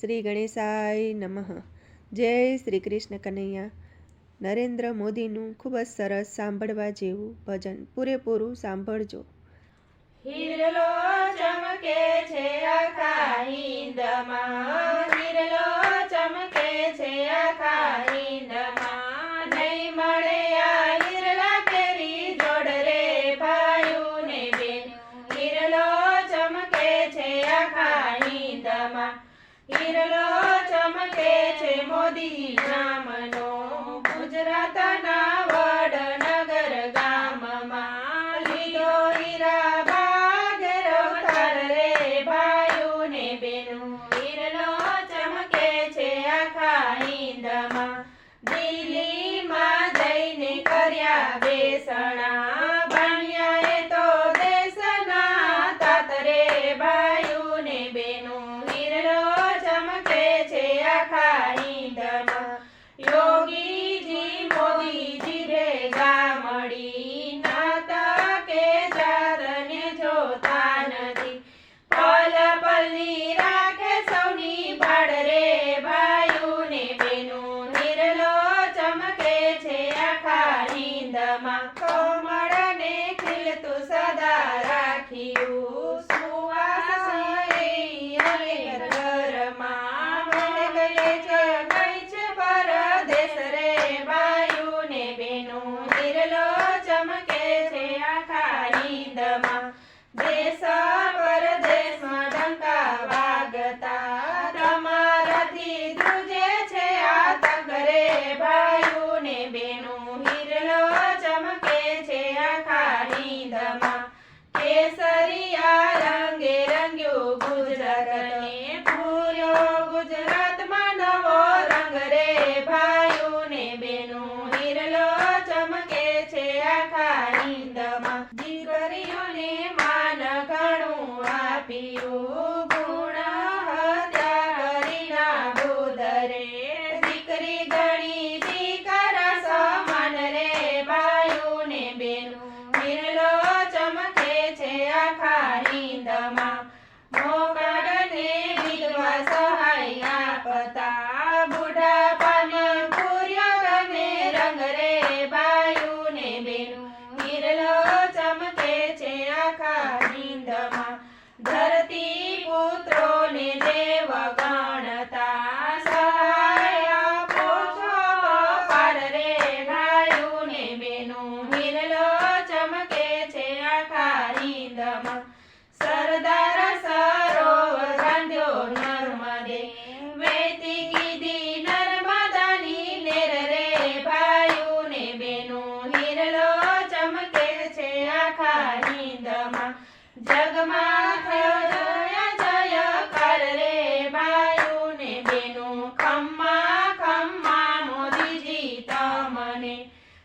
શ્રી ગણેશાય નમઃ. જય શ્રી કૃષ્ણ કનૈયા. નરેન્દ્ર મોદીનું ખૂબ જ સરસ સાંભળવા જેવું ભજન પૂરેપૂરું સાંભળજો. હિરલો ચમકે છે આખા હિંદમાં. ચમકે છે મોદી નામનો ગુજરાતના Míralos.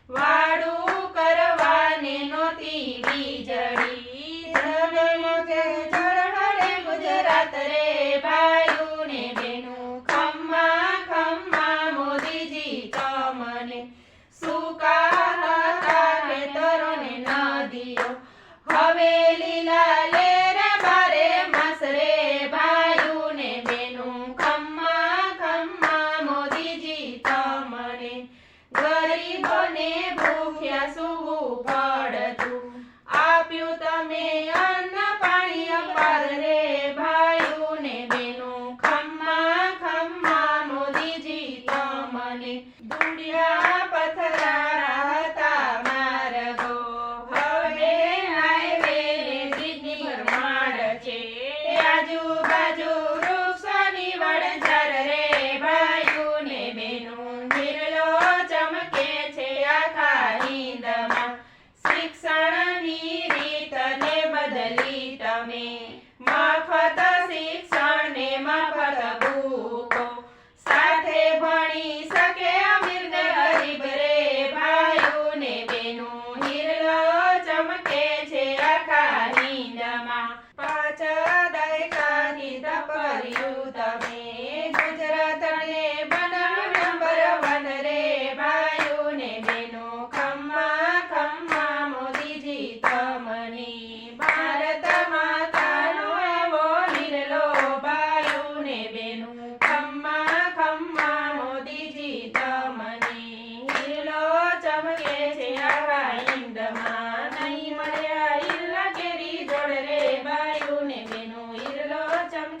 Bye.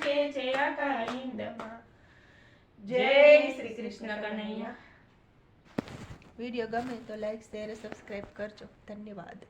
કે છે આકારિંદમાં જય શ્રી કૃષ્ણ કનૈયા. વીડિયો ગમે તો લાઈક શેર સબસ્ક્રાઈબ કરજો. ધન્યવાદ.